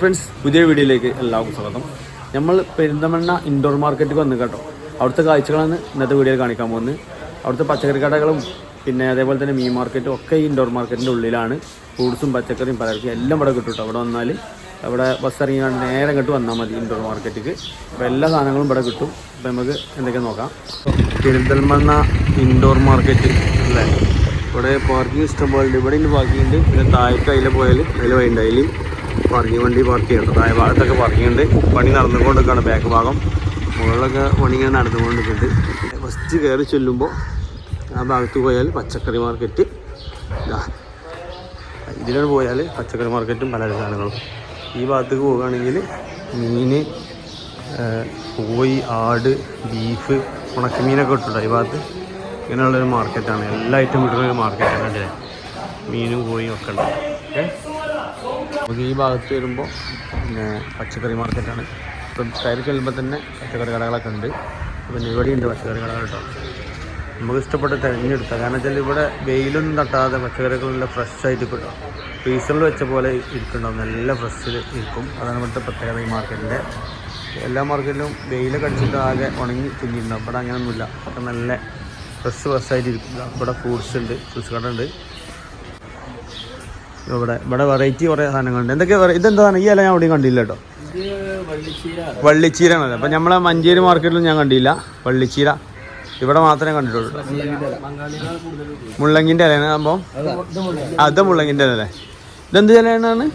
Friends പുതിയ വീഡിയോയിലേക്ക് എല്ലാവർക്കും സ്വാഗതം. നമ്മൾ പെരിന്തമണ്ണ ഇൻഡോർ മാർക്കറ്റിൽ വന്ന് കേട്ടോ. അവിടുത്തെ കാഴ്ചകളാണ് ഇന്നത്തെ വീഡിയോയിൽ കാണിക്കാൻ പോകുന്നത്. അവിടുത്തെ പച്ചക്കറി കടകളും പിന്നെ അതേപോലെ തന്നെ മീൻ മാർക്കറ്റും ഒക്കെ ഈ ഇൻഡോർ മാർക്കറ്റിന്റെ ഉള്ളിലാണ്. ഫ്രൂട്ട്സും പച്ചക്കറിയും പലർക്കും എല്ലാം ഇവിടെ കിട്ടും അവിടെ വന്നാൽ അവിടെ ബസ് ഇറങ്ങിയാണ്ട് നേരെ ഇങ്ങോട്ട് വന്നാൽ മതി ഇൻഡോർ മാർക്കറ്റിക്ക് അപ്പോൾ എല്ലാ സാധനങ്ങളും ഇവിടെ കിട്ടും. അപ്പോൾ നമുക്ക് എന്തൊക്കെ നോക്കാം. പെരിന്തൽമണ്ണ ഇൻഡോർ മാർക്കറ്റ് അല്ലേ? ഇവിടെ പാർക്കിംഗ് ഇഷ്ടം പോലെ ഉണ്ട്. ഇവിടെ പാർക്കിംഗ് ഉണ്ട്. പിന്നെ താഴേക്ക് അതിൽ പോയാൽ അതിൽ വൈകുണ്ട് അതിലും പാർക്കിംഗ് വണ്ടി പാർക്ക് ചെയ്യുന്നുണ്ട് താഴെ ഭാഗത്തൊക്കെ പാർക്കിംഗ് ഉണ്ട് പണി നടന്നുകൊണ്ടിരിക്കുകയാണ്. ബാക്ക് ഭാഗം. മുകളിലൊക്കെ പണി ഇങ്ങനെ നടന്നുകൊണ്ടിരിക്കുന്നുണ്ട്. ഫസ്റ്റ് കയറി ചൊല്ലുമ്പോൾ ആ ഭാഗത്ത് പോയാൽ പച്ചക്കറി മാർക്കറ്റ് ഇതാ ഇതിലാണ് പോയാൽ പച്ചക്കറി മാർക്കറ്റും പല സാധനങ്ങളും. ഈ ഭാഗത്തേക്ക് പോവുകയാണെങ്കിൽ മീൻ കോഴി ആട് ബീഫ് ഉണക്കമീനൊക്കെ ഇട്ടുണ്ടോ ഈ ഭാഗത്ത്. ഇങ്ങനെയുള്ളൊരു മാർക്കറ്റാണ് എല്ലാ ഐറ്റം കിട്ടുന്ന ഒരു മാർക്കറ്റാണ് അല്ലേ മീനും കോഴിയും ഒക്കെ ഉണ്ട്. ഓക്കെ നമുക്ക് ഈ ഭാഗത്ത് വരുമ്പോൾ പിന്നെ പച്ചക്കറി മാർക്കറ്റാണ്. ഇപ്പം കയറി ചെല്ലുമ്പോൾ തന്നെ പച്ചക്കറി കടകളൊക്കെ ഉണ്ട്. പിന്നെ ഇവിടെയുണ്ട് പച്ചക്കറി കടകൾ കേട്ടോ നമുക്ക് ഇഷ്ടപ്പെട്ട് തിരഞ്ഞെടുക്കാം. കാരണം വെച്ചാൽ ഇവിടെ വെയിലൊന്നും തട്ടാതെ പച്ചക്കറികൾ നല്ല ഫ്രഷ് ആയിട്ട് കിട്ടും. ഫ്രീസറിൽ വെച്ച പോലെ ഇരിക്കുന്നുണ്ടാവും. നല്ല ഫ്രഷിൽ ഇരിക്കും. അതാണ് ഇവിടുത്തെ ഈ മാർക്കറ്റിന്റെ. എല്ലാ മാർക്കറ്റിലും വെയിലൊക്കെ അടിച്ചിട്ട് ആകെ ഉണങ്ങി തിന്നിട്ടുണ്ടാവും. ഇവിടെ അങ്ങനെയൊന്നുമില്ല. ഒക്കെ നല്ല ഫ്രഷ് ഫ്രഷായിട്ട് ആയിട്ട് ഇരിക്കും ഇവിടെ ഫ്രൂട്ട്സ് ഉണ്ട് ഫ്രൂട്ട്സ് കട ഉണ്ട്. ഇവിടെ ഇവിടെ വെറൈറ്റി കുറേ സാധനങ്ങളുണ്ട്. എന്തൊക്കെ ഇതെന്താണ് ഈ ഇല ഞാൻ അവിടെയും കണ്ടില്ല കേട്ടോ. വള്ളിച്ചീര ആണല്ലേ അപ്പം നമ്മളെ മഞ്ചേരി മാർക്കറ്റിലും ഞാൻ കണ്ടില്ല. വള്ളിച്ചീര. ഇവിടെ മാത്രമേ കണ്ടിട്ടുള്ളൂ. മുള്ളങ്കിന്റെ ഇലയാണ്. സംഭവം അത് മുള്ളങ്കിന്റെ ഇലല്ലേ ഇതെന്ത് ഇലയാണ്?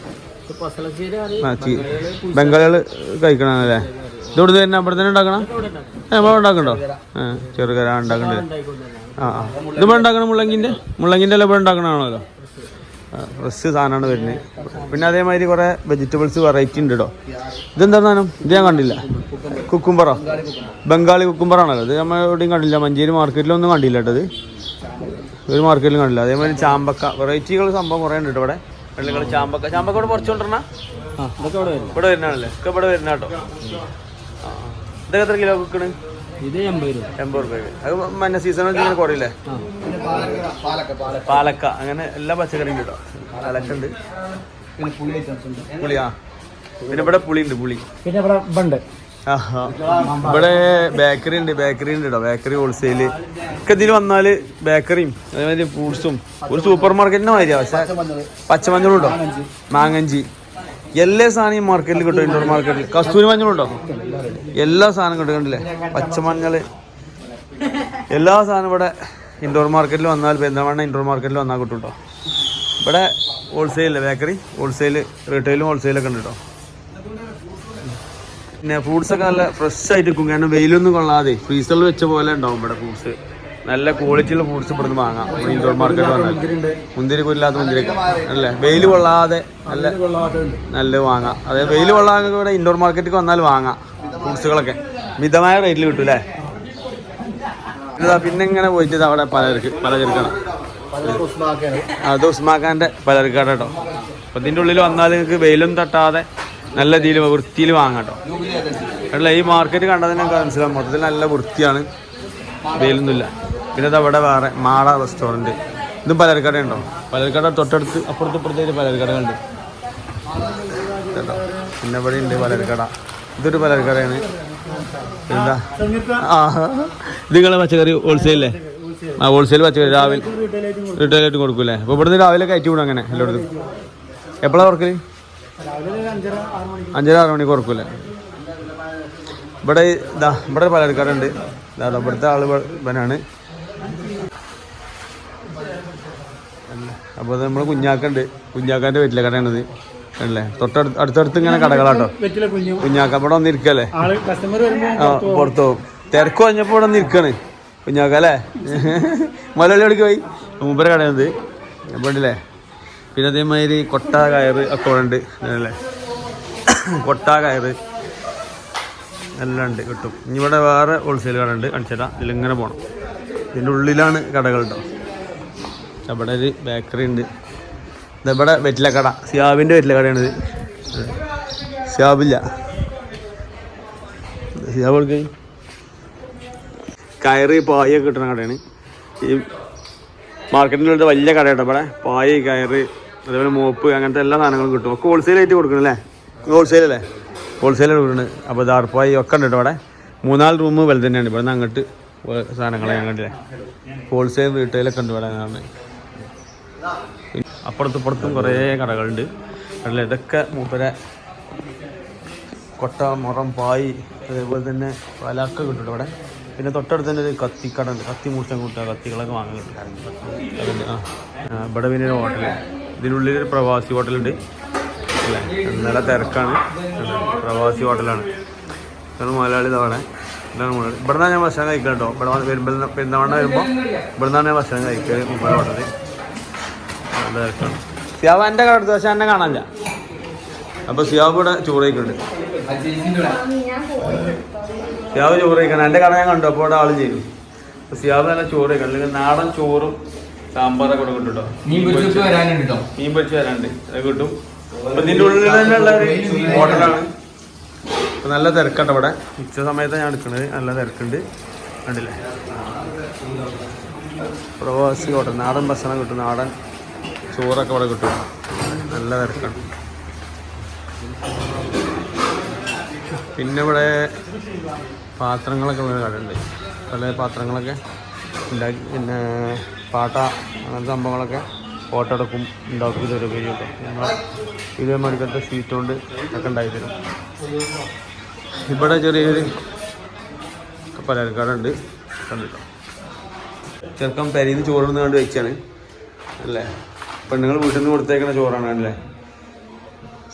ബംഗാളികൾ കഴിക്കണല്ലേ ഇതോട് തന്നെ? അവിടെ തന്നെ ഉണ്ടാക്കണം? നമ്മൾ ഉണ്ടാക്കണ്ടോ? ചെറുകര ഉണ്ടാക്കണ്ടേ? ആ ആ. ഇത് ഇവിടെ ഉണ്ടാക്കണം മുള്ളങ്കിന്റെ മുള്ളങ്കിന്റെ ഇല ഇവിടെ ഉണ്ടാക്കണമാണല്ലോ ഫ്രഷ് സാധനമാണ് വരുന്നത്. പിന്നെ അതേമാതിരി കുറേ വെജിറ്റബിൾസ് വെറൈറ്റി ഉണ്ട് കേട്ടോ ഇതെന്താ സാധനം? ഇത് ഞാൻ കണ്ടില്ല. കുക്കുംബറോ? ബംഗാളി കുക്കുംബറാണല്ലോ. ഇത് നമ്മൾ എവിടെയും കണ്ടില്ല. മഞ്ചേരി മാർക്കറ്റിലൊന്നും കണ്ടില്ല കേട്ടോ ഇത്. ഒരു മാർക്കറ്റിലും കണ്ടില്ല. അതേമാതിരി ചാമ്പക്ക. വെറൈറ്റികൾ സംഭവം കുറേ ഉണ്ട് ഇവിടെ. ചാമ്പക്ക. ചാമ്പക്ക ഇവിടെ കുറച്ച് കൊണ്ടിരണ ഇവിടെ വരുന്നതാണല്ലേ? ഒക്കെ ഇവിടെ വരുന്ന കേട്ടോ. ഇതൊക്കെ എത്ര കിലോ വിൽക്കണ്? ഇത് എൺപത് രൂപ. എൺപത് റുപ്യക്ക് അത് മഞ്ഞ സീസണിൽ ഇങ്ങനെ കുറയില്ലേ പാലക്ക അങ്ങനെ എല്ലാ പച്ചക്കറിയും ഉണ്ട് കേട്ടോ. പാലക്ക ഉണ്ട്. പിന്നെ പുളി ഉണ്ട്. പുളി ആ. പിന്നെ ഇവിടെ പുളി ഉണ്ട് പുളി. പിന്നെ ഇവിടെ ബണ്ട് ആഹാ. ഇവിടെ ബേക്കറി ഉണ്ട് ബേക്കറി ഉണ്ട് കേട്ടോ ബേക്കറി ഹോൾസെയിൽ ഒക്കെ ഇതിൽ വന്നാൽ ബേക്കറിയും അതേമാതിരി ഫ്രൂട്ട്സും ഒരു സൂപ്പർ മാർക്കറ്റിന്റെ മാതിരിയാ. പക്ഷെ പച്ചമഞ്ഞളും ഉണ്ടോ? മാങ്ങഞ്ചി. എല്ലാ സാധനം മാർക്കറ്റിൽ കിട്ടും ഇൻഡോർ മാർക്കറ്റിൽ കസ്തൂരി മഞ്ഞളുണ്ടോ എല്ലാ സാധനം കിട്ടും കണ്ടില്ലേ? പച്ചമഞ്ഞൾ എല്ലാ സാധനം ഇവിടെ ഇൻഡോർ മാർക്കറ്റിൽ വന്നാൽ പെരുന്തൽമണ്ണ ഇൻഡോർ മാർക്കറ്റിൽ വന്നാൽ കിട്ടും കേട്ടോ ഇവിടെ ഹോൾസെയിൽ ബേക്കറി ഹോൾസെയിൽ റീറ്റെയിലും ഹോൾസെയിലൊക്കെ ഉണ്ട് കേട്ടോ. പിന്നെ ഫ്രൂട്ട്സൊക്കെ നല്ല ഫ്രഷ് ആയിട്ട് നിൽക്കും കാരണം വെയിലൊന്നും കൊള്ളാതെ ഫ്രീസറിൽ വെച്ച പോലെ ഉണ്ടാവും ഇവിടെ ഫ്രൂട്ട്സ് നല്ല ക്വാളിറ്റിയുള്ള ഫ്രൂട്ട്സ് ഇവിടുന്ന് വാങ്ങാം. ഇൻഡോർ മാർക്കറ്റ് വന്നാൽ മുന്തിരി കൊല്ലാത്ത മുന്തിരി അല്ലേ? വെയിൽ കൊള്ളാതെ നല്ല നല്ല വാങ്ങാം. അതായത് വെയിൽ കൊള്ളാതെ ഇവിടെ ഇൻഡോർ മാർക്കറ്റിൽ വന്നാൽ വാങ്ങാം ഫ്രൂട്ട്സുകളൊക്കെ മിതമായ റേറ്റിൽ കിട്ടും അല്ലേ? പിന്നെ ഇങ്ങനെ പോയിട്ട് അവിടെ പലചരക്ക് പലചരക്കാണ്. അത് ഉസ്മാക്കാന്റെ പലചരക്കാട് കേട്ടോ. അപ്പം ഇതിന്റെ ഉള്ളിൽ വന്നാൽ നിങ്ങൾക്ക് വെയിലും തട്ടാതെ നല്ല രീതിയിൽ വൃത്തിയിൽ വാങ്ങാം കേട്ടോ. അല്ല ഈ മാർക്കറ്റ് കണ്ടതിനൊക്കെ മനസ്സിലാവും. മൊത്തത്തിൽ നല്ല വൃത്തിയാണ്. വെയിലൊന്നുമില്ല. പിന്നെ അവിടെ വേറെ മാള റെസ്റ്റോറന്റ്. ഇതും പലചരക്കട ഉണ്ടോ പലചരക്കട തൊട്ടടുത്ത് അപ്പുറത്ത് ഇപ്പുറത്തേക്ക് പലരക്കടകളുണ്ട് കേട്ടോ. പിന്നെ ഇവിടെ ഉണ്ട് പലരക്കട ഇതൊരു പലരക്കടയാണ് എന്താ? ആ. ഇത് നിങ്ങളെ പച്ചക്കറി ഹോൾസെയിലേ ആ ഹോൾസെയിൽ പച്ചക്കറി രാവിലെ റീറ്റെയിലായിട്ട് കൊടുക്കൂലേ അപ്പോൾ ഇവിടുന്ന് രാവിലെ കയറ്റി വിടും അങ്ങനെ എല്ലായിടത്തും. എപ്പോഴാണ് തുറക്കൽ? അഞ്ചര ആറ് മണിക്ക് തുറക്കൂലേ ഇവിടെ ഇതാ ഇവിടെ ഉണ്ട് ഇതാ ഇവിടുത്തെ ആൾ ഇവനാണ്. അപ്പോൾ നമ്മൾ കുഞ്ഞാക്കുണ്ട്. കുഞ്ഞാക്കാന്റെ വെറ്റില കടയാണിത്. അല്ലേ തൊട്ടടുത്ത് അടുത്തടുത്ത് ഇങ്ങനെ കടകളാട്ടോ. കുഞ്ഞാക്ക ഇവിടെ വന്നിരിക്കല്ലേ? ആ പുറത്തു പോകും തിരക്ക് വന്നപ്പോൾ ഇവിടെ നിൽക്കണ്. കുഞ്ഞാക്ക അല്ലേ? മലയാളി എവിടേക്ക് പോയി? മൂപ്പര കടയാണിത്. എപ്പോഴല്ലേ പിന്നെ അതേമാതിരി കൊട്ട കയറ് ഒക്കെ ഉണ്ട്. അല്ലേ കൊട്ട കയറ് എല്ലാം ഉണ്ട് കിട്ടും. ഇനി ഇവിടെ വേറെ ഹോൾസെയിൽ കട ഉണ്ട് കാണിച്ചതാ ഇതിലിങ്ങനെ പോകണം ഇതിന്റെ ഉള്ളിലാണ് കടകൾ കേട്ടോ ഇവിടെ ഒരു ബേക്കറി ഉണ്ട്. ഇതവിടെ വെറ്റിലക്കട സിയാബിന്റെ വെറ്റിലക്കടയാണിത് സിയാബില്ല. സിയാബ് കൊടുക്കേ കയറി പായൊക്കെ കിട്ടുന്ന കടയാണ്. ഈ മാർക്കറ്റിന്റെ വലിയ കടയുണ്ട് ഇവിടെ. പായ കയറ് അതേപോലെ മോപ്പ് അങ്ങനത്തെ എല്ലാ സാധനങ്ങളും കിട്ടും. ഒക്കെ ഹോൾസെയിൽ ആയിട്ട് കൊടുക്കണം അല്ലേ? ഹോൾസെയിൽ അല്ലേ? ഹോൾസെയിൽ കൊടുക്കുന്നത് അപ്പോൾ ദാർപ്പായി ഒക്കെ ഉണ്ട് കേട്ടോ അവിടെ മൂന്നാൽ റൂം വലുത് തന്നെയാണ്. ഇവിടെ നിന്ന് അങ്ങോട്ട് സാധനങ്ങളെ അങ്ങോട്ടില്ലേ ഹോൾസെയിൽ റീറ്റെയിലൊക്കെ ഉണ്ട് ഇവിടെ. അപ്പുറത്തും ഇപ്പുറത്തും കുറേ കടകളുണ്ട്. അല്ല ഇതൊക്കെ മൂപ്പരെ കൊട്ട മുറം പായി അതേപോലെ തന്നെ വലക്ക കിട്ടും ഇവിടെ. പിന്നെ തൊട്ടടുത്ത് തന്നെ ഒരു കത്തിക്കട കത്തി മൂർച്ച കൂട്ടുക കത്തികളൊക്കെ അതുണ്ട് ആ ഇവിടെ പിന്നെ ഒരു ഹോട്ടൽ ഇതിനുള്ളിൽ ഒരു പ്രവാസി ഹോട്ടലുണ്ട് അല്ലേ? നല്ല തിരക്കാണ്. പ്രവാസി ഹോട്ടലാണ് ഇതാണ് മലയാളി തവണ. ഇതാണ് ഇവിടെ നിന്നാണ് ഞാൻ ഭക്ഷണം കഴിക്കുക കേട്ടോ. ഇവിടെ വന്ന് വരുമ്പോൾ പെരുന്നാവണ്ണ വരുമ്പോൾ ഇവിടെ നിന്നാണ് ഞാൻ ഭക്ഷണം കഴിക്കുക മുമ്പ് ഹോട്ടലിൽ സിയാബ് എന്റെ കട എടുത്തു പക്ഷെ എന്നെ കാണാനില്ല. അപ്പോൾ സിയാബ് ഇവിടെ ചോറ് കഴിക്കുന്നുണ്ട് സിയാബ് ചോറ് കഴിക്കണം എന്റെ കട ഞാൻ കണ്ടു. അപ്പോൾ ഇവിടെ ആൾ ചെയ്തു. അപ്പോൾ സിയാബ് നല്ല ചോറ് കഴിക്കണം അല്ലെങ്കിൽ നാടൻ ചോറും സാമ്പാറൊക്കെ ഇവിടെ കിട്ടും കേട്ടോ. മീൻ പൊരിച്ചിട്ട് വരാനുണ്ട് മീൻ പൊരിച്ച് വരാണ്ട് അത് കിട്ടും. അപ്പൊ നിന്റെ ഉള്ളിൽ തന്നെ ഉള്ള ഒരു ഹോട്ടലാണ് അപ്പൊ നല്ല തിരക്കുണ്ട് ഇവിടെ. ഉച്ച സമയത്താണ് ഞാൻ എടുക്കുന്നത്. നല്ല തിരക്കുണ്ട്. കണ്ടില്ലേ? പ്രവാസി ഹോട്ടൽ നാടൻ ഭക്ഷണം കിട്ടും. നാടൻ ചോറൊക്കെ ഇവിടെ കിട്ടും. നല്ല തിരക്കാണ്. പിന്നെ ഇവിടെ പാത്രങ്ങളൊക്കെ ഉള്ള കടയുണ്ട് പല പാത്രങ്ങളൊക്കെ ഉണ്ടാക്കി പിന്നെ പാട്ട അങ്ങനത്തെ സംഭവങ്ങളൊക്കെ ഫോട്ടോ എടുക്കും ഉണ്ടാക്കി തരും കഴിയും ഞങ്ങൾ ഇതേ മണിക്കത്തെ ഷീറ്റ് കൊണ്ട് ഒക്കെ ഉണ്ടാക്കി തരും. ഇവിടെ ചെറിയൊരു പലചരക്കട കണ്ടിട്ടോ? ചെറുക്കം പെരീന്ന് ചോറിന്ന് കണ്ട് വെച്ചാണ്. അല്ലേ? പെണ്ണുങ്ങൾ വീട്ടിൽ നിന്ന് കൊടുത്തേക്കുന്ന ചോറാണ് അല്ലേ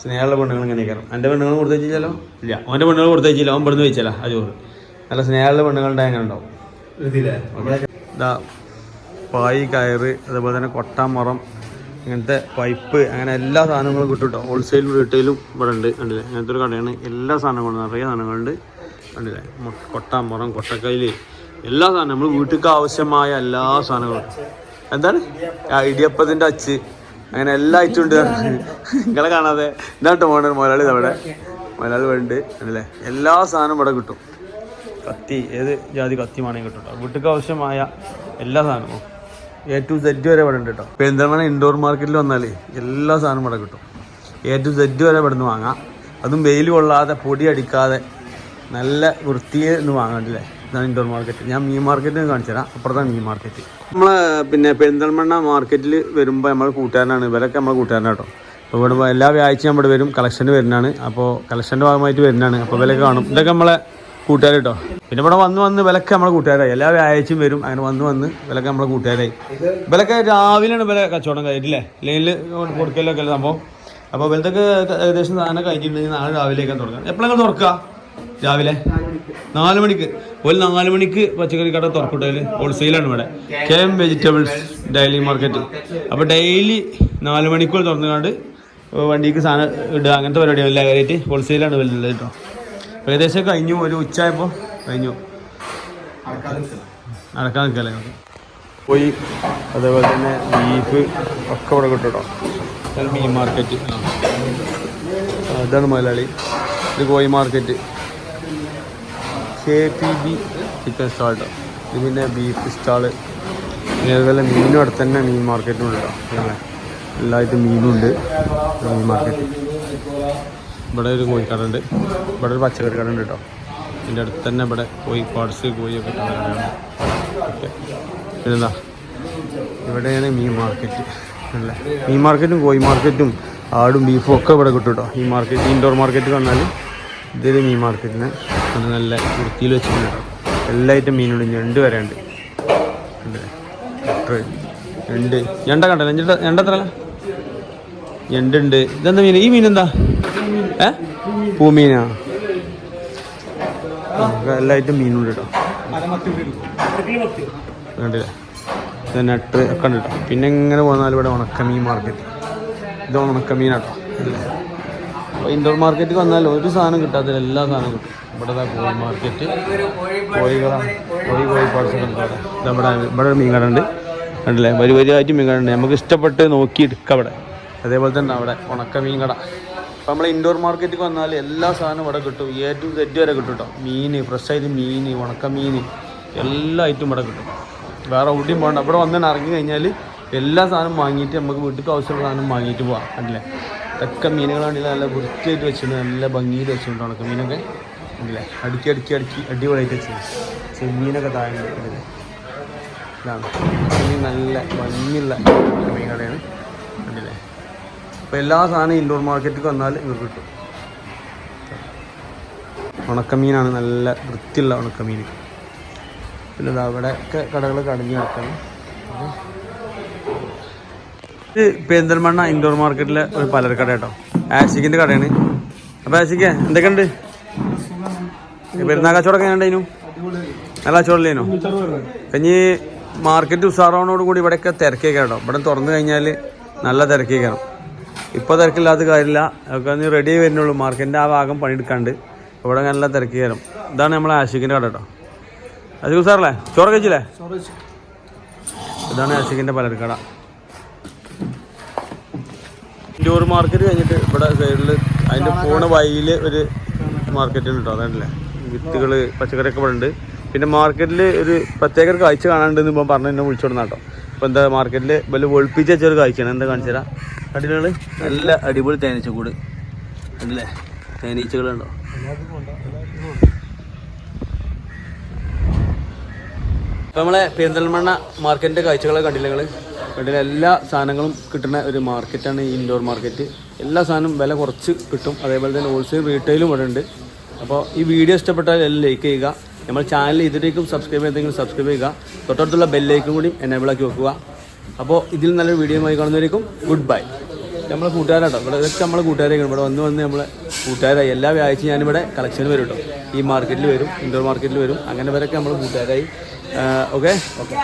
സ്നേഹമുള്ള പെണ്ണുങ്ങൾ ഇങ്ങനെയൊക്കെയാണ്. എന്റെ പെണ്ണുങ്ങൾ കൊടുത്തേച്ചില്ലല്ലോ? ഇല്ല. അവന്റെ പെണ്ണുങ്ങൾ കൊടുത്തേച്ചില്ല. അവൻ ഇവിടുന്ന് വെച്ചാലോ ആ ചോറ്. നല്ല സ്നേഹമുള്ള പെണ്ണുങ്ങളുടെ അങ്ങനെ ഉണ്ടാവും. ഇതാ പായ് കയറ് അതുപോലെ തന്നെ കൊട്ടാമറം ഇങ്ങനത്തെ പൈപ്പ് അങ്ങനെ എല്ലാ സാധനങ്ങളും കിട്ടും കേട്ടോ. ഹോൾസെയിലും റീറ്റെയിലും ഇവിടെ ഉണ്ട് കണ്ടില്ലേ? അങ്ങനത്തെ ഒരു കടയാണ്. എല്ലാ സാധനങ്ങളും നിറയെ സാധനങ്ങളുണ്ട് കണ്ടില്ലേ? കൊട്ടാമറം കൊട്ടക്കൈൽ എല്ലാ സാധനവും. നമ്മൾ വീട്ടിലേക്ക് ആവശ്യമായ എല്ലാ സാധനങ്ങളും. എന്താണ്? ആ ഇടിയപ്പത്തിന്റെ അച്ച്. അങ്ങനെ എല്ലാ ഐറ്റം ഉണ്ട്. നിങ്ങളെ കാണാതെ. എന്താട്ടോ മോഡൽ മലയാളി അവിടെ മലയാളി ഉണ്ട് അല്ലേ? എല്ലാ സാധനവും ഇവിടെ കിട്ടും. കത്തി ഏത് ജാതി കത്തി വേണമെങ്കിൽ കിട്ടും കേട്ടോ. വീട്ടിലേക്ക് ആവശ്യമായ എല്ലാ സാധനവും. എ ടു സെഡ് വരെ ഇവിടെ ഉണ്ട് കേട്ടോ. പെരിന്തൽമണ്ണ ഇൻഡോർ മാർക്കറ്റിൽ വന്നാലേ എല്ലാ സാധനവും ഇവിടെ കിട്ടും. എ ടു സെഡ് വരെ ഇവിടെ നിന്ന് വാങ്ങാം. അതും വെയിൽ കൊള്ളാതെ പൊടി അടിക്കാതെ നല്ല വൃത്തിയിൽ നിന്ന് വാങ്ങാണ്ടില്ലേ ഇതാണ് ഇൻഡോർ മാർക്കറ്റ്. ഞാൻ മീൻ മാർക്കറ്റ് കാണിച്ചു തരാം. അപ്പുറത്താണ് മീൻ മാർക്കറ്റ്. നമ്മൾ പിന്നെ പെരിന്തൽമണ്ണ മാർക്കറ്റിൽ വരുമ്പോൾ നമ്മൾ കൂട്ടുകാരനാണ്. ഇവരൊക്കെ നമ്മളെ കൂട്ടുകാരനാണ് കേട്ടോ. അപ്പോൾ ഇവിടെ എല്ലാ വ്യാഴ്ചയും ഇവിടെ വരും. കളക്ഷന് വരുന്നതാണ്. അപ്പോൾ കളക്ഷന്റെ ഭാഗമായിട്ട് വരുന്നതാണ്. അപ്പോൾ വിലക്ക് കാണും. ഇതൊക്കെ നമ്മളെ കൂട്ടുകാർ കേട്ടോ. പിന്നെ ഇവിടെ വന്ന് വന്ന് വിലക്ക് നമ്മളെ കൂട്ടുകാരായി. എല്ലാ വ്യാഴ്ചയും വരും. അങ്ങനെ വന്ന് വന്ന് വിലക്ക് നമ്മളെ കൂട്ടുകാരായി. വിലക്ക് രാവിലെയാണ് വില കച്ചവടം കഴിഞ്ഞില്ലേ ലൈനിൽ കൊടുക്കലൊക്കെ സംഭവം? അപ്പോൾ വിലത്തൊക്കെ ഏകദേശം സാധനം കഴിഞ്ഞിട്ടുണ്ടെങ്കിൽ നാളെ രാവിലെയൊക്കെ തുടങ്ങാം. എപ്പോഴെങ്കിലും തുറക്കുക രാവിലെ നാല് മണിക്ക്. ഒരു നാല് മണിക്ക് പച്ചക്കറി കട തുറക്കട്ടെ ഹോൾസെയിലാണ് ഇവിടെ. K M vegetables daily market അപ്പോൾ ഡെയിലി നാല് മണിക്കൂർ തുറന്നുകൊണ്ട് വണ്ടിക്ക് സാധനം ഇടുക. അങ്ങനത്തെ പരിപാടിയാണ്. എല്ലാ കാര്യമായിട്ട് ഹോൾസെയിലാണ് വരുന്നത് കേട്ടോ. ഏകദേശം കഴിഞ്ഞു. ഒരു ഉച്ചയായപ്പോൾ കഴിഞ്ഞു. നടക്കാൻ നിൽക്കല്ലേ? നമുക്ക് പോയി. അതേപോലെ തന്നെ ബീഫ് ഒക്കെ ഇവിടെ കിട്ടും കേട്ടോ. മീൻ മാർക്കറ്റ് അതാണ് മലയാളി. ഇത് കോഴി market K P B chicken stall ഇത് പിന്നെ ബീഫ് സ്റ്റാൾ പിന്നെ അതുപോലെ മീനും അടുത്ത് തന്നെ മീൻ മാർക്കറ്റും ഉണ്ട് എല്ലായിട്ടും മീനുണ്ട്. മീൻ മാർക്കറ്റ് ഇവിടെ ഒരു കോഴിക്കടുണ്ട് ഇവിടെ ഒരു പച്ചക്കറി കട ഉണ്ട് കേട്ടോ ഇതിന്റെ അടുത്ത് തന്നെ ഇവിടെ കോഴി പാർട്സ് കോഴിയൊക്കെ കടയാണ് ഓക്കെ. പിന്നെന്താ? ഇവിടെയാണ് മീൻ മാർക്കറ്റ് അല്ലേ? മീൻ മാർക്കറ്റും കോഴി മാർക്കറ്റും ആടും ബീഫും ഒക്കെ ഇവിടെ കിട്ടും കേട്ടോ ഈ മാർക്കറ്റ് ഇൻഡോർ മാർക്കറ്റ് വന്നാൽ ഇതൊരു മീൻ മാർക്കറ്റിന് അത് നല്ല വൃത്തിയിൽ വെച്ചിട്ടുണ്ട് കേട്ടോ. എല്ലാ ഐറ്റം മീനുണ്ട് ഞണ്ട് വരെ ഉണ്ട് രണ്ട്. ഞണ്ട് കണ്ടല്ലോ. ഞണ്ട ഞണ്ട എത്ര ഞണ്ടുണ്ട് ഇതെന്താ മീൻ? ഈ മീൻ എന്താ? ഏ? പൂമീനാ? എല്ലാ ഐറ്റം മീനുണ്ട് കേട്ടോ. കണ്ടില്ല? നട്ട് ഒക്കെ ഉണ്ട് കേട്ടോ. പിന്നെ ഇങ്ങനെ പോന്നാൽ ഇവിടെ ഉണക്കമീൻ മാർക്കറ്റ്. ഇത് ഉണക്കമീനാട്ടോ അല്ലേ അപ്പോൾ ഇൻഡോർ മാർക്കറ്റിൽ വന്നാൽ ഒരു സാധനം കിട്ടാത്ത എല്ലാ സാധനവും കിട്ടും. ഇവിടെ കോഴി മാർക്കറ്റ് കോഴികളാണ് കോഴി കോഴി പാർട്സ് നമ്മുടെ ഇവിടെ മീൻ കടണ്ട് കണ്ടില്ലേ? വരി വരിയായിട്ട് മീൻ കടണ്ട് നമുക്ക് ഇഷ്ടപ്പെട്ട് നോക്കി എടുക്കാം അവിടെ. അതേപോലെ തന്നെ അവിടെ ഉണക്ക മീൻ കട അപ്പോൾ നമ്മൾ ഇൻഡോർ മാർക്കറ്റിൽ വന്നാൽ എല്ലാ സാധനവും ഇവിടെ കിട്ടും. എ ടു സെഡ് വരെ കിട്ടും കേട്ടോ മീൻ ഫ്രഷ് ആയിട്ട് മീൻ ഉണക്ക മീൻ എല്ലാ ഐറ്റം ഇവിടെ കിട്ടും. വേറെ എവിടെയും പോകണ്ട ഇവിടെ വന്നിട്ട് ഇറങ്ങി കഴിഞ്ഞാൽ എല്ലാ സാധനവും വാങ്ങിയിട്ട് നമുക്ക് വീട്ടിൽ ആവശ്യമുള്ള സാധനം വാങ്ങിയിട്ട് പോകാം കണ്ടില്ലേ? ഇതൊക്കെ മീനുകളാണെങ്കിൽ നല്ല വൃത്തിയായിട്ട് വെച്ചിട്ടുണ്ട് നല്ല ഭംഗിയിൽ വെച്ചിട്ടുണ്ട് ഉണക്ക മീനൊക്കെ. ഉണ്ടല്ലേ അടുക്കി അടുക്കി അടുക്കി അടിപൊളിയായിട്ട് വെച്ചിട്ടുണ്ട്. ചെമ്മീനൊക്കെ താഴെ ഇതാണ്. ചെമ്മീൻ നല്ല ഭംഗിയുള്ള മീൻ കടയാണ് ഉണ്ടല്ലേ അപ്പോൾ എല്ലാ സാധനവും ഇൻഡോർ മാർക്കറ്റിൽ വന്നാൽ നിങ്ങൾക്ക് കിട്ടും. ഉണക്കമീനാണ് നല്ല വൃത്തിയുള്ള ഉണക്കമീൻ പിന്നെ അവിടെയൊക്കെ കടകൾ കടഞ്ഞു കിടക്കണം. ഇത് പെരിന്തൽമണ്ണ ഇൻഡോർ മാർക്കറ്റിലെ ഒരു പലർക്കട കേട്ടോ. ആഷിക്കിന്റെ കടയാണ്. അപ്പോൾ ആഷിക്ക് എന്തൊക്കെയുണ്ട്? പെരുന്നാൾ കച്ചവടമൊക്കെ എങ്ങനെയുണ്ടായിരുന്നു നല്ല കച്ചവടല്ലേനോ കഞ്ഞി മാർക്കറ്റ് ഉഷാറാവണോട് കൂടി ഇവിടെയൊക്കെ തിരക്കേ കേട്ടോ. ഇവിടെ തുറന്നു കഴിഞ്ഞാൽ നല്ല തിരക്കേക്കണം ഇപ്പൊ തിരക്കില്ലാത്ത കാര്യമില്ല. ഒക്കെ ഒന്ന് റെഡി ആയി വരുന്നുള്ളൂ. മാർക്കറ്റിന്റെ ആ ഭാഗം പണിയെടുക്കാണ്ട്. ഇവിടെ നല്ല തിരക്കേക്കണം ഇതാണ് നമ്മളെ ആഷിക്കിന്റെ കട കേട്ടോ. ആഷിഖ് സാറല്ലേ ചോറ് കഴിച്ചില്ലേ ഇതാണ് ആശിക്കിന്റെ പലർക്കട ഇൻഡോർ മാർക്കറ്റ് കഴിഞ്ഞിട്ട് ഇവിടെ സൈഡിൽ അതിന്റെ പോണ വഴിയിൽ ഒരു മാർക്കറ്റ് ഉണ്ട് കേട്ടോ അതല്ലേ? വിത്തുകൾ പച്ചക്കറിയൊക്കെ ഇവിടെ ഉണ്ട്. പിന്നെ മാർക്കറ്റിൽ ഒരു പ്രത്യേക ഒരു കാഴ്ച കാണാണ്ടെന്ന് ഇപ്പം പറഞ്ഞ് എന്നെ വിളിച്ചോടുന്ന കേട്ടോ അപ്പോൾ എന്താ മാർക്കറ്റിൽ വല്ല ഒളിപ്പിച്ച് വെച്ച ഒരു കാഴ്ചയാണ്. എന്താ കാണിച്ചു തരാം? കടികൾ നല്ല അടിപൊളി തേനീച്ച കൂട് അല്ലേ? തേനീച്ചകളുണ്ടോ? അപ്പോൾ നമ്മളെ പെരിന്തൽമണ്ണ മാർക്കറ്റിന്റെ കാഴ്ചകളെ കണ്ടില്ല നിങ്ങൾ കണ്ടില്ല? എല്ലാ സാധനങ്ങളും കിട്ടുന്ന ഒരു മാർക്കറ്റാണ് ഇൻഡോർ മാർക്കറ്റ് എല്ലാ സാധനവും വില കുറച്ച് കിട്ടും. അതേപോലെ തന്നെ ഹോൾസെയിൽ റീറ്റെയിലും ഇവിടെ ഉണ്ട്. അപ്പോൾ ഈ വീഡിയോ ഇഷ്ടപ്പെട്ടാൽ എല്ലാം ലൈക്ക് ചെയ്യുക. നമ്മൾ ചാനൽ ഇതിലേക്കും സബ്സ്ക്രൈബ് ചെയ്തെങ്കിലും സബ്സ്ക്രൈബ് ചെയ്യുക. തൊട്ടടുത്തുള്ള ബെല്ലേക്കും കൂടി എനേബിളാക്കി വെക്കുക. അപ്പോൾ ഇതിൽ നല്ലൊരു വീഡിയോ ആയി കാണുന്നവരേക്കും ഗുഡ് ബൈ നമ്മളെ കൂട്ടുകാരാട്ടോ. ഇവിടെ ഇതൊക്കെ നമ്മളെ കൂട്ടുകാരൊക്കെ ഇവിടെ വന്ന് വന്ന് നമ്മളെ കൂട്ടുകാരായി. എല്ലാ വ്യാഴ്ച ഞാനിവിടെ കളക്ഷൻ വരും കേട്ടോ ഈ മാർക്കറ്റിൽ വരും ഇൻഡോർ മാർക്കറ്റിൽ വരും. അങ്ങനെ വരൊക്കെ നമ്മൾ കൂട്ടുകാരായി. Okay okay